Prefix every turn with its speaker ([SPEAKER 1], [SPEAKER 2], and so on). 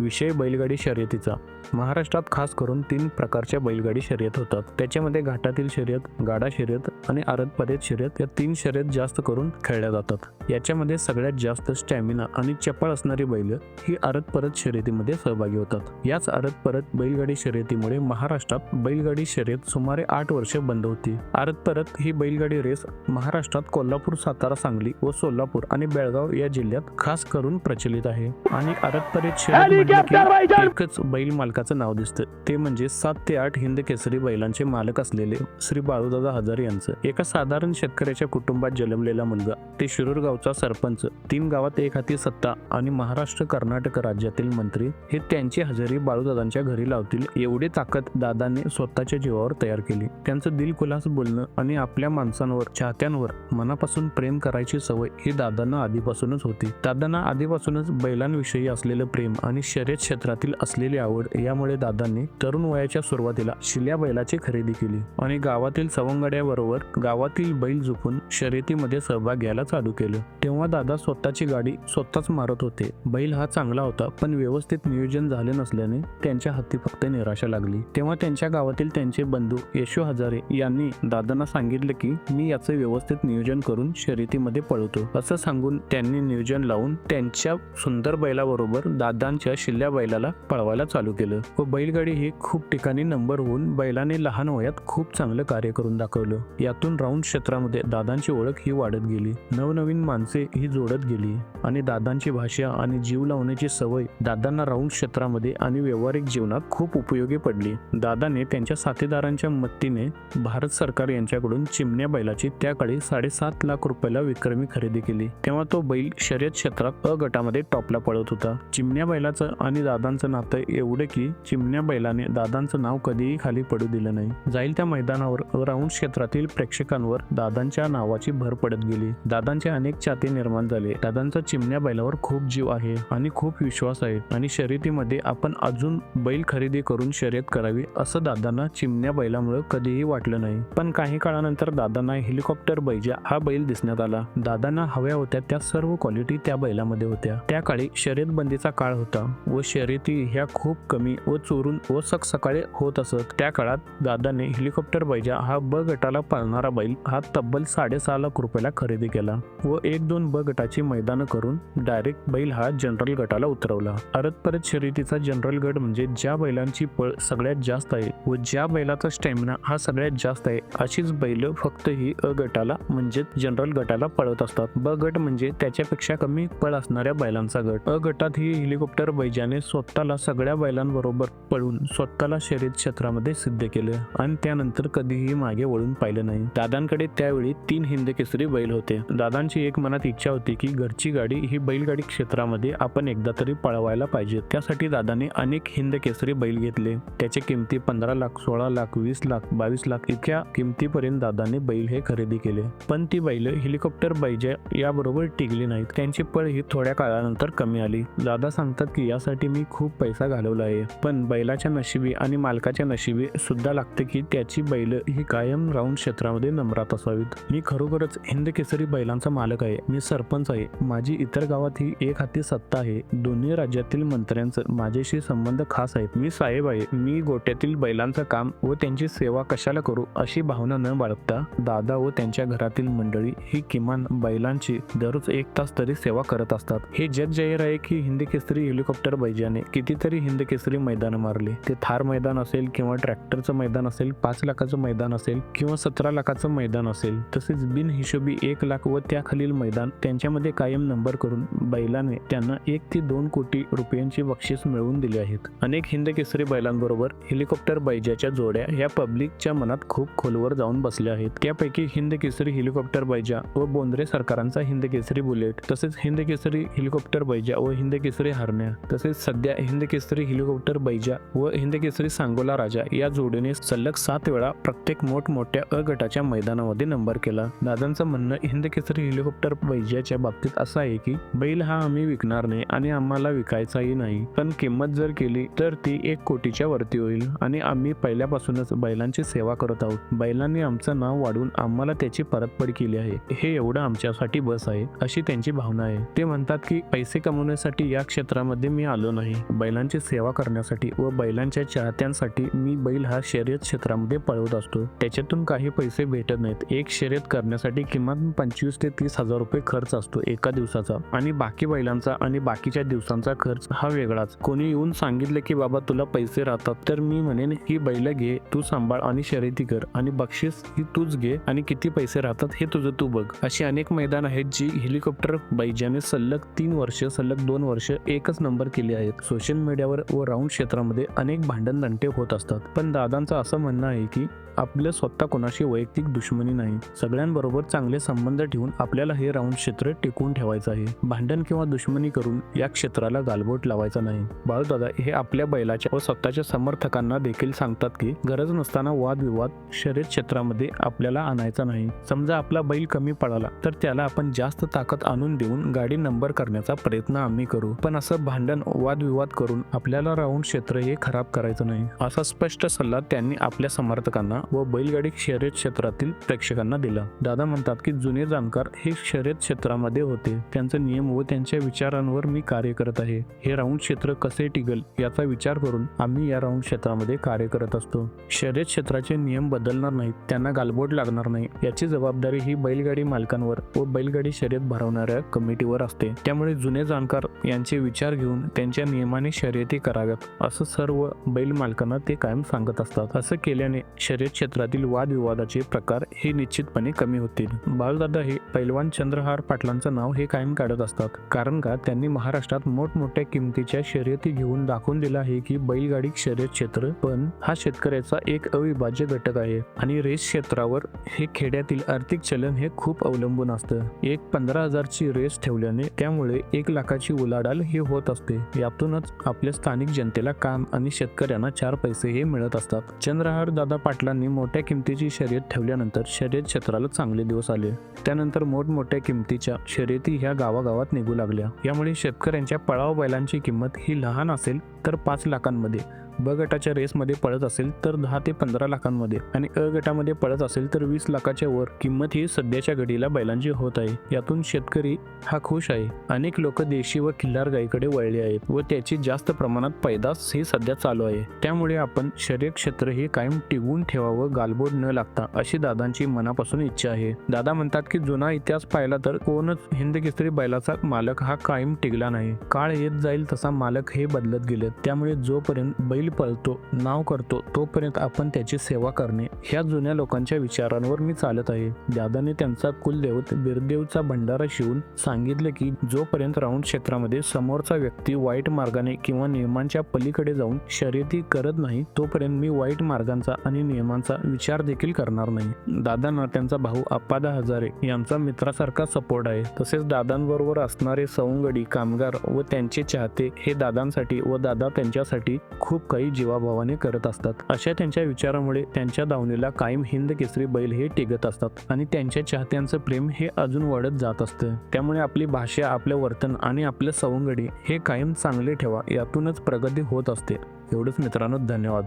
[SPEAKER 1] विषय बैलगाडी शर्यतीचा. महाराष्ट्रात खास करून तीन प्रकारच्या बैलगाडी शर्यत होतात. त्याच्यामध्ये घाटातील शर्यत गाडा शर्यत आणि अरत परेत शर्यत या तीन शर्यत जास्त करून खेळल्या जातात. याच्यामध्ये सगळ्यात जास्त स्टॅमिना आणि चपळ असणारी बैल ही आरत परत शर्यतीमध्ये सहभागी होतात. याच आरत परत बैलगाडी शर्यतीमुळे महाराष्ट्रात बैलगाडी शर्यत सुमारे आठ वर्ष बंद होती. आरत परत ही बैलगाडी रेस महाराष्ट्रात कोल्हापूर सातारा सांगली व सोलापूर आणि बेळगाव या जिल्ह्यात खास करून प्रचलित आहे. आणि अरत परत शर्यत एकच बैल मालकाचं नाव दिसतं. ते म्हणजे सात ते आठ हिंद केसरी बैलांचे मालक असलेले श्री बाळूदादा हजारे यांचं. एका साधारण शेतकऱ्याच्या कुटुंबात जन्मलेला मुलगा ते शिरूर गावचा सरपंच तीन गावात एक हाती सत्ता आणि महाराष्ट्र कर्नाटक राज्यातील मंत्री हे त्यांची हजेरी बाळूदादांच्या घरी लावतील एवढी ताकद दादाने स्वतःच्या जीवावर तयार केली. त्यांचं दिलखुलास बोलणं आणि आपल्या माणसांवर चाहत्यांवर मनापासून प्रेम करायची सवय ही दादांना आधीपासूनच होती. दादांना आधीपासूनच बैलांविषयी असलेलं प्रेम आणि शर्यत क्षेत्रातील असलेली आवड यामुळे दादांनी तरुण वयाच्या सुरुवातीला शिल्या बैलाची खरेदी केली आणि गावातील सवंगड्याबरोबर गावातील बैल झोपून शर्यतीमध्ये सहभाग घ्यायला चालू केलं. तेव्हा दादा स्वतःची गाडी स्वतःच मारत होते. बैल हा चांगला होता पण व्यवस्थित नियोजन झाले नसल्याने त्यांच्या हाती फक्त निराशा लागली. तेव्हा त्यांच्या गावातील त्यांचे बंधू यशो हजारे यांनी दादांना सांगितलं की मी याचं व्यवस्थित नियोजन करून शर्यतीमध्ये पळवतो. असं सांगून त्यांनी नियोजन लावून त्यांच्या सुंदर बैलाबरोबर दादांच्या शिल्ल्या बैलाला पळवायला चालू केलं. व बैलगाडी ही खूप ठिकाणी नंबर होऊन बैलाने लहान वयात खूप चांगलं कार्य करून दाखवलं. यातून राऊंड क्षेत्रामध्ये दादांची ओळख ही वाढत गेली. नवनवीन माणसे ही जोडत गेली आणि दादांची भाषा आणि जीव लावण्याची सवय दादांना राऊंड क्षेत्रामध्ये आणि व्यावहारिक जीवनात खूप उपयोगी पडली. दादाने त्यांच्या साथीदारांच्या मदतीने भारत सरकार यांच्याकडून चिमण्या बैलाची त्या काळी साडेसात लाख रुपयाला विक्रमी खरेदी केली. तेव्हा तो बैल शर्यत क्षेत्रात अ गटामध्ये टॉपला पळत होता. चिमण्या बैलाचं आणि दादांचं नातं एवढं की चिमण्या बैलाने दादांचं नाव कधीही खाली पडू दिलं नाही. जाईल त्या मैदानावर राऊंड क्षेत्रातील प्रेक्षकांवर दादांच्या नावाची भर पडत गेली. दादांचे अनेक चाते निर्माण झाले. दादांचा चिमण्या बैलावर खूप जीव आहे आणि खूप विश्वास आहे आणि शर्यतीमध्ये आपण अजून बैल खरेदी करून शर्यत करावी असं दादांना चिमण्या बैलामुळे कधीही वाटलं नाही. पण काही काळानंतर दादांना हेलिकॉप्टर बैजा हा बैल दिसण्यात आला. दादांना हव्या होत्या त्या सर्व क्वालिटी त्या बैलामध्ये होत्या. त्या काळी शर्यत बंदीचा काळ होता व शर्यती ह्या खूप कमी व चोरून व सकाळी होत असत. त्या काळात दादाने हेलिकॉप्टर बैजा हा ब गटाला पाळणारा बैल हा तब्बल साडेसहा लाख रुपयाला खरेदी केला व एक दोन ब गटाची मैदानं करून डायरेक्ट बैल हा जनरल गटाला उतरवला. परत परत शर्यतीचा जनरल गट म्हणजे ज्या बैलांची पळ सगळ्यात जास्त आहे व ज्या बैलाचा स्टॅमिना हा सगळ्यात जास्त आहे अशीच बैल फक्त ही अ गटाला म्हणजे जनरल गटाला पळत असतात. ब गट म्हणजे त्याच्यापेक्षा कमी पळ असणाऱ्या बैलांचा गट. अ गटात ही हेलिकॉप्टर बैजाने स्वतःला सगळ्या बैलांबरोबर पळून स्वतःला शर्यत क्षेत्रामध्ये सिद्ध केलं आणि त्यानंतर कधीही मागे वळून पाहिलं नाही. दादांकडे त्यावेळी तीन हिंद केसरी बैल होते. दादांची एक मनात इच्छा होती की घरची गाडी ही बैलगाडी क्षेत्रामध्ये आपण एकदा तरी पळवायला पाहिजे. त्यासाठी दादाने अनेक हिंद केसरी बैल घेतले. त्याचे किमती पंधरा लाख सोळा लाख वीस लाख बावीस लाख इतक्या किमतीपर्यंत दादाने बैल हे खरेदी केले. पण ती बैल हेलिकॉप्टर बैजा याबरोबर टिकली नाहीत. त्यांची पळ ही थोड्या काळानंतर कमी आली. दादा सांगतात की यासाठी मी खूप पैसा घालवला आहे. पण बैलाच्या नशिबी आणि मालकाच्या नशिबी सुद्धा लागते की त्याची बैल ही कायम राऊंड क्षेत्रामध्ये नम्रात असावीत मी खरोखरच हिंद केसरी बैलांचा मालक आहे. मी सरपंच आहे. माझी इतर गावात ही एक हाती सत्ता आहे. दोन्ही राज्यातील मंत्र्यांचं माझ्याशी संबंध खास आहेत. मी साहेब आहे. मी गोट्यातील बैलांचं काम व त्यांची सेवा कशाला करू अशी भावना न बाळगता दादा व त्यांच्या घरातील मंडळी ही किमान बैलांची दररोज एक तास तरी सेवा करत असतात. हे जग जाहीर आहे की हिंद केसरी हेलिकॉप्टर बैजाने कितीतरी हिंद केसरी मैदान मारले. ते थार मैदान असेल किंवा ट्रॅक्टरचं मैदान असेल पाच लाखाचं मैदान असेल किंवा सतरा लाखाचं मैदान असेल तसेच बिनहिशोबी एक लाख व त्याखालील मैदान त्यांच्यामध्ये कायम नंबर करून बैलाने त्यांना एक ते दोन कोटी रुपयांची बक्षीस मिळवून दिली आहेत. अनेक हिंद केसरी बैलांबरोबर हेलिकॉप्टर बैजाच्या जोड्या ह्या पब्लिकच्या मनात खूप खोलवर जाऊन बसल्या आहेत. त्यापैकी हिंद केसरी हेलिकॉप्टर बैजा व बोंद्रे सरकारांचा हिंद केसरी बुलेट तसेच हिंद केसरी हेलिकॉप्टर बैजा व हिंद केसरी हरण्या तसेच सध्या हिंद केसरी हेलिकॉप्टर बैजा व हिंद केसरी सांगोला राजा या जोडीने सलग सात वेळा प्रत्येक मोठमोठ्या अ गटाच्या खेळाच्या मैदानामध्ये नंबर केला. दादांचं म्हणणं हिंद केसरी हेलिकॉप्टर बैजाच्या बाबतीत असं आहे की बैल हा आम्ही विकणार नाही आणि आम्हाला विकायचाही नाही. पण किंमत जर केली तर ती एक कोटीच्या वरती होईल आणि आम्ही पहिल्यापासूनच बैलांची सेवा करत आहोत. बैलांनी आमचं नाव वाढवून आम्हाला त्याची परतफेड केली आहे. हे एवढं आमच्यासाठी बस आहे अशी त्यांची भावना आहे. ते म्हणतात की पैसे कमवण्यासाठी या क्षेत्रामध्ये मी आलो नाही. बैलांची सेवा करण्यासाठी व बैलांच्या चाहत्यांसाठी मी बैल हा शर्यत क्षेत्रामध्ये पळवत असतो. त्याच्यातून काही पैसे भेटत नाहीत. एक शर्यत करण्यासाठी किमान पंचवीस ते तीस हजार रुपये खर्च असतो एका दिवसाचा. आणि बाकी बैलांचा आणि बाकीच्या दिवसांचा खर्च हा वेगळाच. कोणी येऊन सांगितलं की बाबा तुला पैसे राहतात. तर मी म्हणेन ही बैल घे तू सांभाळ आणि शर्यती कर. आणि बक्षीस ही तूच घे. आणि किती पैसे राहतात हे तुझं तू बघ. अशी अनेक मैदान आहेत जी हेलिकॉप्टर बैजाने सलग तीन वर्ष सलग दोन वर्ष एकच नंबर केले आहेत. सोशल मीडियावर व राऊंड क्षेत्रामध्ये अनेक भांडण दंटे होत असतात. पण दादांचं असं म्हणणं आहे की आपलं स्वतः कोणाशी वैयक्तिक दुश्मनी नाही. सगळ्यांबरोबर चांगले संबंध ठेवून आपल्याला हे राऊंड क्षेत्र टिकवून ठेवायचं आहे. भांडण किंवा दुश्मनी करून या क्षेत्राला गालबोट लावायचा नाही. बाळूदादा हे आपल्या बैलाच्या व स्वतःच्या समर्थकांना देखील सांगतात की गरज नसताना वादविवाद शर्यत क्षेत्रामध्ये आपल्याला आणायचा नाही. समजा आपला बैल कमी पडाला तर त्याला आपण जास्त ताकद आणून देऊन गाडी नंबर करण्याचा प्रयत्न आम्ही करू. पण असं भांडण वादविवाद करून आपल्याला राऊंड क्षेत्र हे खराब करायचं नाही. असा स्पष्ट सल्ला त्यांनी आपल्या समर्थकांना व बैलगाडी शर्यत क्षेत्रातील प्रेक्षकांना दिला. दादा म्हणतात की जुने जाणकार हे शर्यत क्षेत्रामध्ये होते. त्यांचे नियम व त्यांच्या विचारांवर मी कार्य करत आहे. हे राऊंड क्षेत्र कसे टिकल याचा विचार करून आम्ही या राऊंड क्षेत्रामध्ये कार्य करत असतो. शर्यत क्षेत्राचे नियम बदलणार नाहीत. त्यांना गालबोट लागणार नाही. याची जबाबदारी ही बैलगाडी मालकांवर व बैलगाडी शर्यत भरवणाऱ्या कमिटीवर असते. त्यामुळे जुने जाणकार यांचे विचार घेऊन त्यांच्या नियमाने शर्यती कराव्यात असं सर्व बैल मालकांना ते कायम सांगत असतात. असं केल्याने शर्यत क्षेत्रातील वादविवादाचे प्रकार हे निश्चितपणे कमी होतील. बाळदादा हे पैलवान चंद्रहार पाटलांचं नाव हे कायम काढत असतात. कारण का? त्यांनी महाराष्ट्रात मोठमोठ्या किमतीच्या शर्यती घेऊन दाखवून दिलं आहे की बैलगाडी शर्यत क्षेत्र पण हा शेतकऱ्याचा एक अविभाज्य घटक आहे. आणि रेस क्षेत्रावर हे खेड्यातील आर्थिक चलन हे खूप अवलंबून असतं. एक पंधरा हजारची रेस ठेवल्याने त्यामुळे एक लाखाची उलाढाल ही होत असते. यातूनच आपल्या स्थानिक जनतेला काम आणि शेतकऱ्यांना चार पैसे हे मिळत असतात. चंद्रहार दादा पाटलांनी मोठ्या किमतीची शर्यत ठेवल्यानंतर शर्यत क्षेत्राला चांगले दिवस आले. त्यानंतर मोठमोठ्या किमतीच्या शर्यती ह्या गावागावात निघू लागल्या. यामुळे शेतकऱ्यांच्या पळाव बैलांची किंमत ही लहान असेल तर पाच लाखांमध्ये ब गटाच्या रेसमध्ये पळत असेल तर दहा ते पंधरा लाखांमध्ये आणि अ गटामध्ये पळत असेल तर वीस लाखाच्या वर किंमत ही सध्याच्या घडीला बैलांची होत आहे. यातून शेतकरी हा खुश आहे. अनेक लोक देशी व खिल्लार गायीकडे वळले आहेत व त्याची जास्त प्रमाणात पैदास ही सध्या चालू आहे. त्यामुळे आपण शर्यत क्षेत्र हे कायम टिकवून ठेवावं गालबोट न लागता अशी दादांची मनापासून इच्छा आहे. दादा म्हणतात की जुना इतिहास पाहिला तर कोणच हिंद बैलाचा मालक हा कायम टिकला नाही. काळ येत जाईल तसा मालक हे बदलत गेले त्यामुळे जोपर्यंत बैल पळतो नाव करतो तोपर्यंत आपण त्याची सेवा करणे. ह्या जुन्या लोकांच्या विचारांवर मी चालत आहे. दादाने त्यांचा कुलदेवत बिरदेवचा भंडारा शिवून सांगितले की जोपर्यंत राऊंड क्षेत्रामध्ये समोरचा व्यक्ती वाईट मार्गाने किंवा नियमांच्या पलीकडे जाऊन शर्यती करत नाही तोपर्यंत मी वाईट मार्गांचा आणि नियमांचा विचार देखील करणार नाही दादांना त्यांचा भाऊ अप्पादा हजारे यांचा मित्रासारखा सपोर्ट आहे. तसेच दादांबरोबर असणारे सवंगडी कामगार व त्यांचे चाहते हे दादांसाठी व दादा त्यांच्यासाठी खूप काही जीवाभावाने करत असतात. अशा त्यांच्या विचारामुळे त्यांच्या दावणीला कायम हिंद केसरी बैल हे टिकत असतात आणि त्यांच्या चाहत्यांचं प्रेम हे अजून वाढत जात असतं. त्यामुळे आपली भाषा आपलं वर्तन आणि आपले सवंगडी हे कायम चांगले ठेवा यातूनच प्रगती होत असते. एवढंच मित्रांनो धन्यवाद.